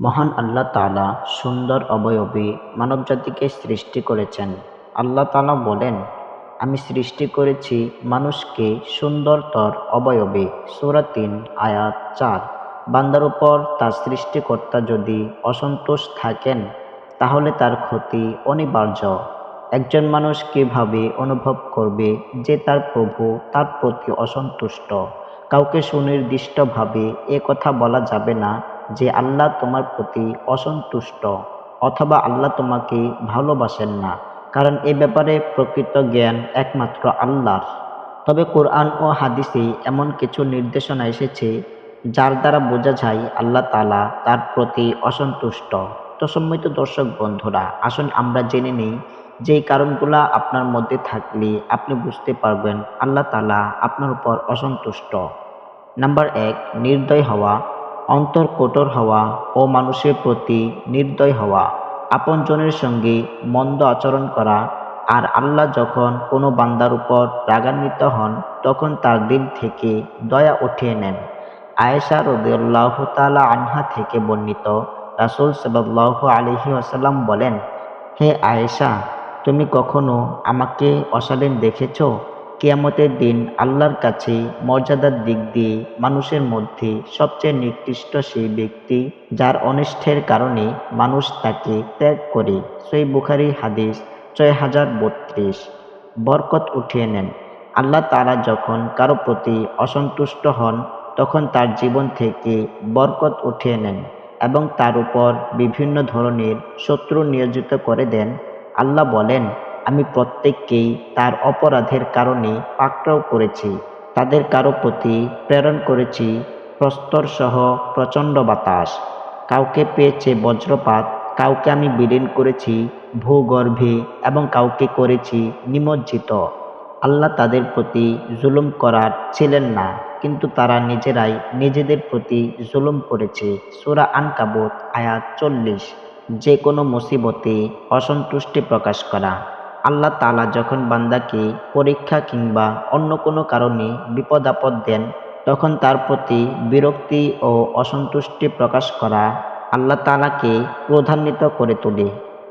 মহান আল্লাহ তাআলা সুন্দর অবয়বে মানবজাতিকে সৃষ্টি করেছেন। আল্লাহ তাআলা বলেন, আমি সৃষ্টি করেছি মানুষকে সুন্দরতর অবয়বে। সূরা তিন, আয়াত চার। বান্দার উপর তার সৃষ্টিকর্তা যদি অসন্তোষ থাকেন, তাহলে তার ক্ষতি অনিবার্য। একজন মানুষ কীভাবে অনুভব করবে যে তার প্রভু তার প্রতি অসন্তুষ্ট? কাউকে সুনির্দিষ্টভাবে কথা বলা যাবে না যে আল্লাহ তোমার প্রতি অসন্তুষ্ট অথবা আল্লাহ তোমাকে ভালোবাসেন না। কারণ এ ব্যাপারে প্রকৃত জ্ঞান একমাত্র আল্লাহর। তবে কোরআন ও হাদিসে এমন কিছু নির্দেশনা এসেছে যার দ্বারা বোঝা যায় আল্লাহ তালা তার প্রতি অসন্তুষ্ট। তো সম্মিত দর্শক বন্ধুরা, আসুন আমরা জেনে নিই যেই কারণগুলা আপনার মধ্যে থাকলে আপনি বুঝতে পারবেন আল্লাহ তালা আপনার উপর অসন্তুষ্ট। নাম্বার এক, নির্দয় হওয়া। অন্তর কঠোর হওয়া ও মানুষের প্রতি নির্দয় হওয়া, আপনজনের সঙ্গে মন্দ আচরণ করা আর আল্লাহ যখন কোনো বান্দার উপর রাগান্বিত হন, তখন তার দিল থেকে দয়া উঠিয়ে নেন। আয়েশা রদিয়াল্লাহ তালা আনহা থেকে বর্ণিত রাসুল সাল্লাহ আলহি আসাল্লাম বলেন, হে আয়েশা, তুমি কখনো আমাকে অশালীন দেখেছ? কিয়ামতের দিন আল্লাহর কাছে মর্যাদার দিক দিয়ে মানুষের মধ্যে সবচেয়ে নিকৃষ্ট সেই ব্যক্তি যার অনিষ্টের কারণে মানুষ তাকে ত্যাগ করে। সেই বুখারি হাদিস ছয় হাজার বত্রিশ। বরকত উঠিয়ে নেন। আল্লাহ তারা যখন কারও প্রতি অসন্তুষ্ট হন, তখন তার জীবন থেকে বরকত উঠিয়ে নেন এবং তার উপর বিভিন্ন ধরনের শত্রু নিয়োজিত করে দেন। আল্লাহ বলেন আমি প্রত্যেককেই তার অপরাধের কারণে পাকড়াও করেছি, তাদের কারও প্রতি প্রেরণ করেছি, প্রস্তরসহ প্রচণ্ড বাতাস। কাউকে পেয়েছে বজ্রপাত, কাউকে আমি বিলীন করেছি ভূগর্ভে এবং কাউকে করেছি নিমজ্জিত। আল্লাহ তাদের প্রতি জুলুম করার ছিলেন না, কিন্তু তারা নিজেরাই নিজেদের প্রতি জুলুম করেছে। সুরা আনকাবুত, আয়াত চল্লিশ। যে কোনো মুসিবতে অসন্তুষ্টি প্রকাশ করা। আল্লাহ তালা যখন বান্দাকে পরীক্ষা কিংবা অন্য কোনো কারণে বিপদ আপদ দেন, তখন তার প্রতি বিরক্তি ও অসন্তুষ্টি প্রকাশ করা আল্লাহ তালাকে প্রধান্বিত করে তোলে।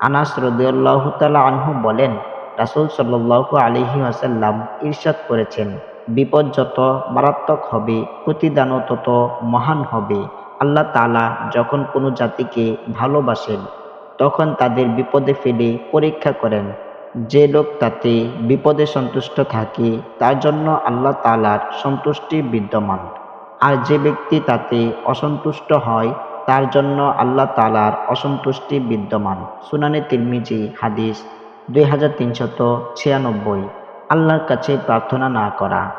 আনাস রদিউল্লাহ তালা আনহু বলেন, রাসুল সাল্লাহ আলহি আসাল্লাম ঈর্ষাদ করেছেন, বিপদ যত মারাত্মক হবে প্রতিদানও তত মহান হবে। আল্লাহ তালা যখন কোনো জাতিকে ভালোবাসেন, তখন তাদের বিপদে ফেলে পরীক্ষা করেন। যে লোক তাতে বিপদে সন্তুষ্ট থাকে, তার জন্য আল্লাহ তালার সন্তুষ্টি বিদ্যমান। আর যে ব্যক্তি তাতে অসন্তুষ্ট হয়, তার জন্য আল্লাহ তালার অসন্তুষ্টি বিদ্যমান। সুনানে তিরমিজি, হাদিস দুই হাজার তিনশত ছিয়ানব্বই। আল্লাহর কাছে প্রার্থনা না করা।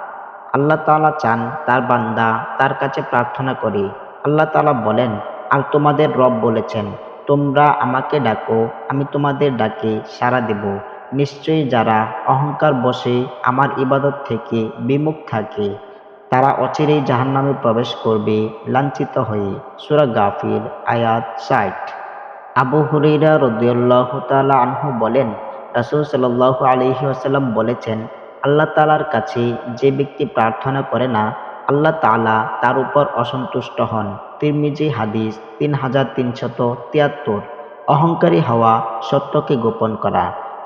আল্লাহ তালা চান তার বান্দা তার কাছে প্রার্থনা করে। আল্লাহ তালা বলেন, আর তোমাদের রব বলেছেন, তোমরা আমাকে ডাকো, আমি তোমাদের ডাকে সাড়া দেব। নিশ্চয়ই যারা অহংকার বসে আমার ইবাদত থেকে বিমুখ থাকে, তারা অচিরেই জাহান্নামে প্রবেশ করবে লাঞ্ছিত হয়ে। সুরা গাফির আয়াত ষাট। আবু হুরেইরা রদিউল্লাহ তালা আনহু বলেন, রাসুল সাল্লাহ আলহি আসাল্লাম বলেছেন, আল্লাহ তালার কাছে যে ব্যক্তি প্রার্থনা করে না, আল্লাহ তালা তার উপর অসন্তুষ্ট হন। তিরমিজি হাদিস তিন হাজার তিনশত তিয়াত্তর। অহংকারী হওয়া সত্যকে গোপন করা।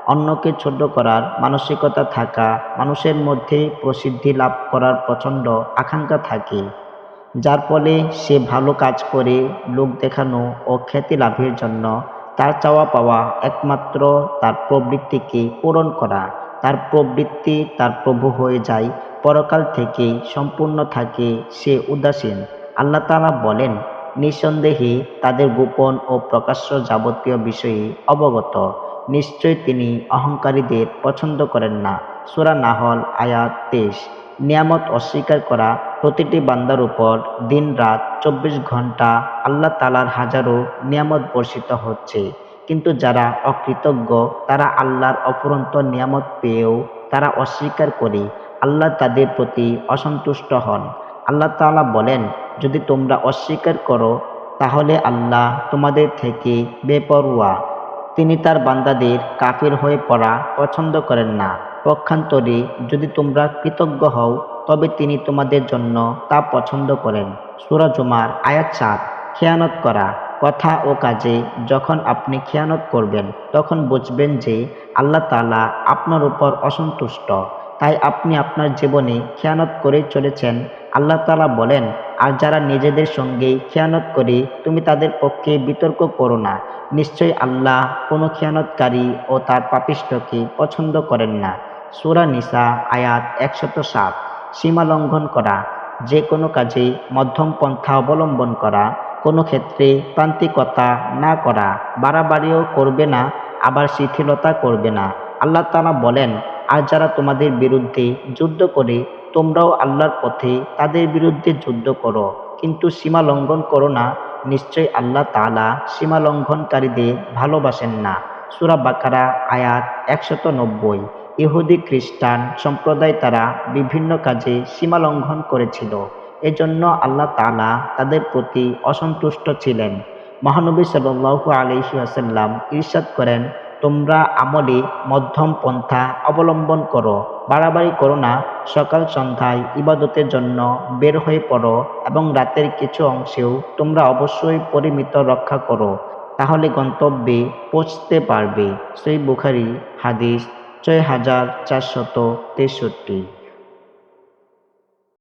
অন্যকে ছোট করার, মানসিকতা থাকা, মানুষের মধ্যে প্রসিদ্ধি লাভ করার প্রচণ্ড আকাঙ্ক্ষা থাকে। যার ফলে সে ভালো কাজ করে, লোক দেখানো ও খ্যাতি লাভের জন্য তার চাওয়া পাওয়া একমাত্র তার প্রবৃত্তিকে পূরণ করা। তার প্রবৃত্তি তার প্রভু হয়ে যায়, পরকাল থেকে সম্পূর্ণ থাকে, সে উদাসীন। আল্লাহ তালা বলেন, নিঃসন্দেহে তাদের গোপন ও প্রকাশ্য যাবতীয় বিষয়ে অবগত। নিশ্চয় তিনি অহংকারীদের পছন্দ করেন না। সুরা নাহল, আয়াত তেইশ। নিয়ামত অস্বীকার করা প্রতিটি বান্দার উপর দিন রাত চব্বিশ ঘণ্টা আল্লাহ তালার হাজারো নিয়ামত বর্ষিত হচ্ছে। কিন্তু যারা অকৃতজ্ঞ, তারা আল্লাহর অফুরন্ত নিয়ামত পেয়েও তারা অস্বীকার করে আল্লাহ তাদের প্রতি অসন্তুষ্ট হন। আল্লাহ তাআলা বলেন, যদি তোমরা অস্বীকার করো, তাহলে আল্লাহ তোমাদের থেকে বেপরোয়া। তিনি তার বান্দাদের কাফির হয়ে পড়া পছন্দ করেন না। পক্ষান্তরে, যদি তোমরা কৃতজ্ঞ হও, তবে তিনি তোমাদের জন্য তা পছন্দ করেন। সুরা জুমার আয়াত সাত, খেয়ানত করা। কথা ও কাজে যখন আপনি খেয়ানত করবেন, তখন বুঝবেন যে আল্লাহ তাআলা আপনার উপর অসন্তুষ্ট। তাই আপনি আপনার জীবনে খেয়ানত করে চলেছেন। আল্লাহ তাআলা বলেন আর যারা নিজেদের সঙ্গে খেয়ানত করে, তুমি তাদের পক্ষে বিতর্ক করো না। নিশ্চয়ই আল্লাহ কোনো খেয়ানতকারী ও তার পাপিষ্ঠকে পছন্দ করেন না। সুরা নিসা, আয়াত একশত সাত। সীমা লঙ্ঘন করা, যে কোনো কাজে মধ্যম পন্থা অবলম্বন করা, কোনো ক্ষেত্রে প্রান্তিকতা না করা, বাড়াবাড়িও করবে না, আবার শিথিলতা করবে না। আল্লাহ তাআলা বলেন, আর যারা তোমাদের বিরুদ্ধে যুদ্ধ করে তোমরাও আল্লাহর পথে তাদের বিরুদ্ধে যুদ্ধ করো, কিন্তু সীমা লঙ্ঘন করো না। নিশ্চয়ই আল্লাহ তাআলা সীমা লঙ্ঘনকারীদের ভালোবাসেন না। সুরা বাকারা, আয়াত একশত নব্বই। ইহুদি খ্রিস্টান সম্প্রদায় তারা বিভিন্ন কাজে সীমা লঙ্ঘন করেছিল। এজন্য আল্লাহ তাআলা তাদের প্রতি অসন্তুষ্ট ছিলেন। মহানবী সাল্লাল্লাহু আলাইহি ওয়াসাল্লাম ইরশাদ করেন তোমরা আমলে মধ্যম পন্থা অবলম্বন করো, বাড়াবাড়ি করো না, সকাল সন্ধ্যায় ইবাদতের জন্য বের হয়ে পড়ো এবং রাতের কিছু অংশেও তোমরা অবশ্যই পরিমিত রক্ষা করো, তাহলে গন্তব্যে পৌঁছতে পারবে। সেই বুখারি, হাদিস, ছয় হাজার চারশত তেষট্টি।